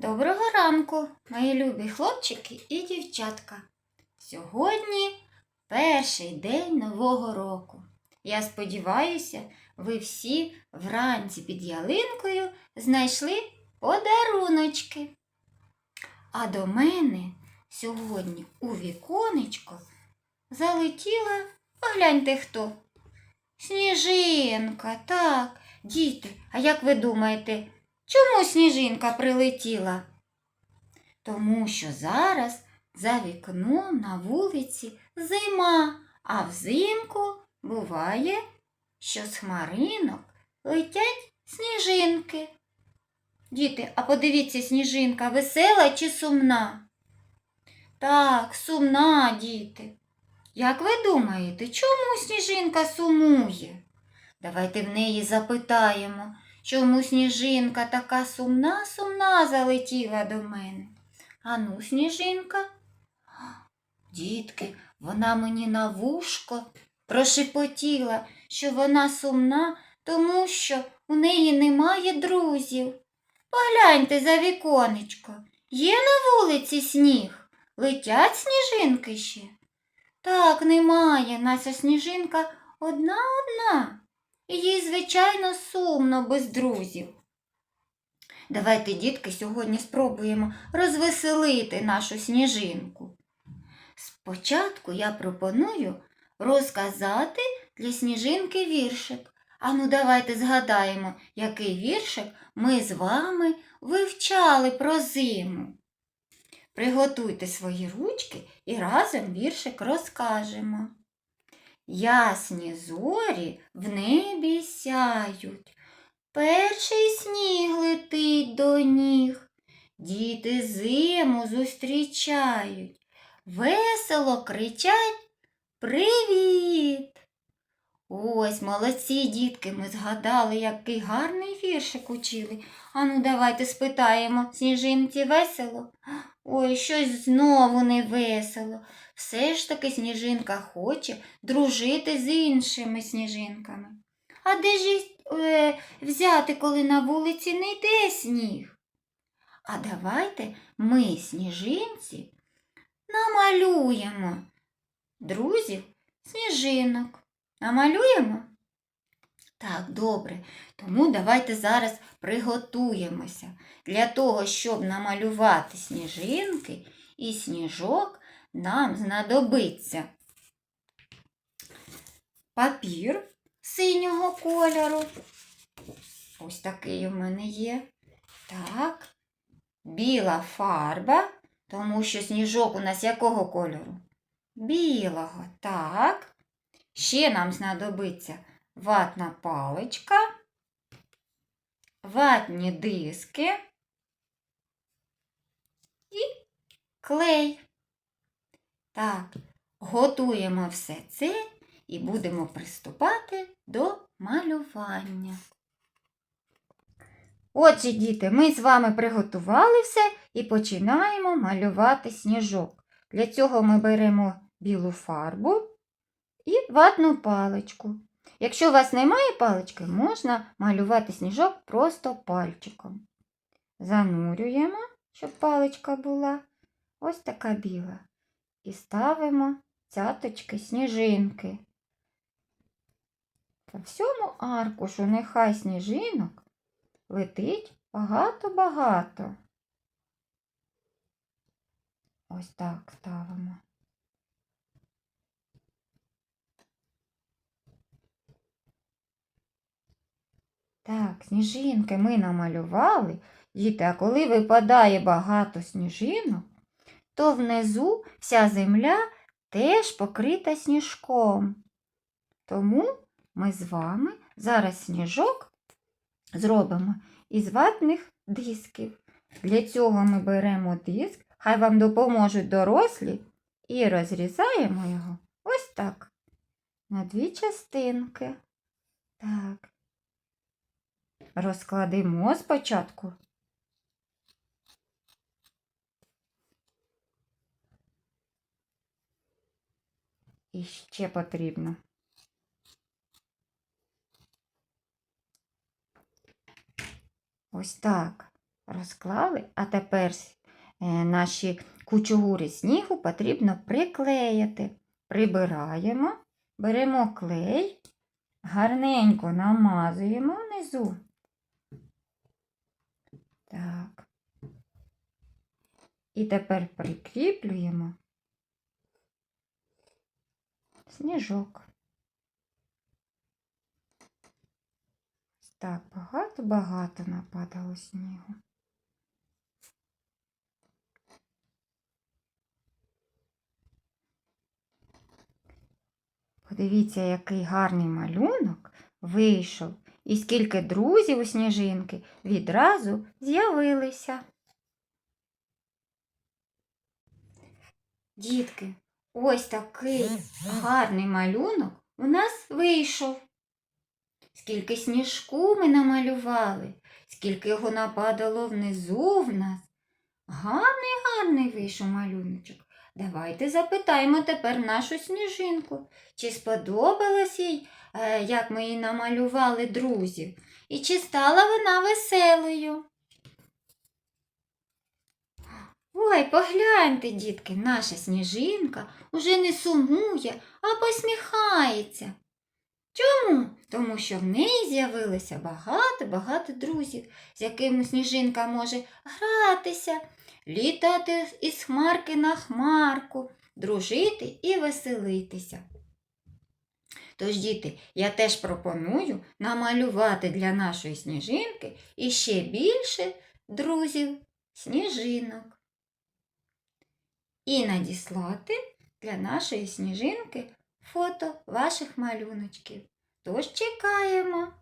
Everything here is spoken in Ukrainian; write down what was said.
Доброго ранку, мої любі хлопчики і дівчатка. Сьогодні перший день Нового року. Я сподіваюся, ви всі вранці під ялинкою знайшли подаруночки. А до мене сьогодні у віконечко залетіла, погляньте хто. Сніжинка, так, діти, а як ви думаєте, чому сніжинка прилетіла? Тому що зараз за вікном на вулиці зима, а взимку буває, що з хмаринок летять сніжинки. Діти, а подивіться, сніжинка весела чи сумна? Так, сумна, діти. Як ви думаєте, чому сніжинка сумує? Давайте в неї запитаємо, чому сніжинка така сумна, сумна залетіла до мене. Ану, сніжинка. Дітки, вона мені на вушко прошепотіла, що вона сумна, тому що у неї немає друзів. Погляньте за віконечко. Є на вулиці сніг? Летять сніжинки ще? Так, немає. Наша сніжинка одна-одна. І їй, звичайно, сумно без друзів. Давайте, дітки, сьогодні спробуємо розвеселити нашу сніжинку. Спочатку я пропоную розказати для сніжинки віршик. Ану, давайте згадаємо, який віршик ми з вами вивчали про зиму. Приготуйте свої ручки і разом віршик розкажемо. Ясні зорі в небі сяють, перший сніг летить до ніг, діти зиму зустрічають, весело кричать Привіт! Ось молодці, дітки, ми згадали, який гарний віршик учили. Ану, давайте спитаємо, сніжинці весело? Ой, щось знову не весело. Все ж таки сніжинка хоче дружити з іншими сніжинками. А де ж е, взяти, коли на вулиці не йде сніг? А давайте ми, сніжинці, намалюємо друзів сніжинок. Намалюємо? Так, добре. Тому давайте зараз приготуємося. Для того, щоб намалювати сніжинки і сніжок, нам знадобиться папір синього кольору. Ось такий у мене є. Так. Біла фарба, тому що сніжок у нас якого кольору? Білого. Так. Ще нам знадобиться ватна паличка, ватні диски і клей. Так, готуємо все це і будемо приступати до малювання. Отже, діти, ми з вами приготували все і починаємо малювати сніжок. Для цього ми беремо білу фарбу і ватну паличку. Якщо у вас немає палички, можна малювати сніжок просто пальчиком. Занурюємо, щоб паличка була ось така біла. І ставимо цяточки сніжинки. По всьому аркушу нехай сніжинок летить багато-багато. Ось так ставимо. Так, сніжинки ми намалювали. Діти, а коли випадає багато сніжинок, то внизу вся земля теж покрита сніжком. Тому ми з вами зараз сніжок зробимо із ватних дисків. Для цього ми беремо диск, хай вам допоможуть дорослі, і розрізаємо його ось так, на дві частинки. Так. Розкладемо спочатку. І ще потрібно. Ось так. розклали, а тепер е, наші кучугури снігу потрібно приклеїти. Прибираємо, беремо клей, гарненько намазуємо внизу. Так. І тепер прикріплюємо сніжок. Так, багато-багато нападало снігу. Подивіться, який гарний малюнок вийшов, і скільки друзів у сніжинки відразу з'явилися. Дітки, ось такий гарний малюнок у нас вийшов. Скільки сніжку ми намалювали, скільки його нападало внизу в нас. Гарний, гарний вийшов малюночок. Давайте запитаємо тепер нашу сніжинку, чи сподобалось їй, е, як ми її намалювали друзів, і чи стала вона веселою. Ой, погляньте, дітки, наша сніжинка уже не сумує, а посміхається. Чому? Тому що в неї з'явилося багато-багато друзів, з якими сніжинка може гратися, літати із хмарки на хмарку, дружити і веселитися. Тож, діти, я теж пропоную намалювати для нашої сніжинки іще більше друзів сніжинок. І надіслати для нашої сніжинки фото ваших малюночків. Тож чекаємо.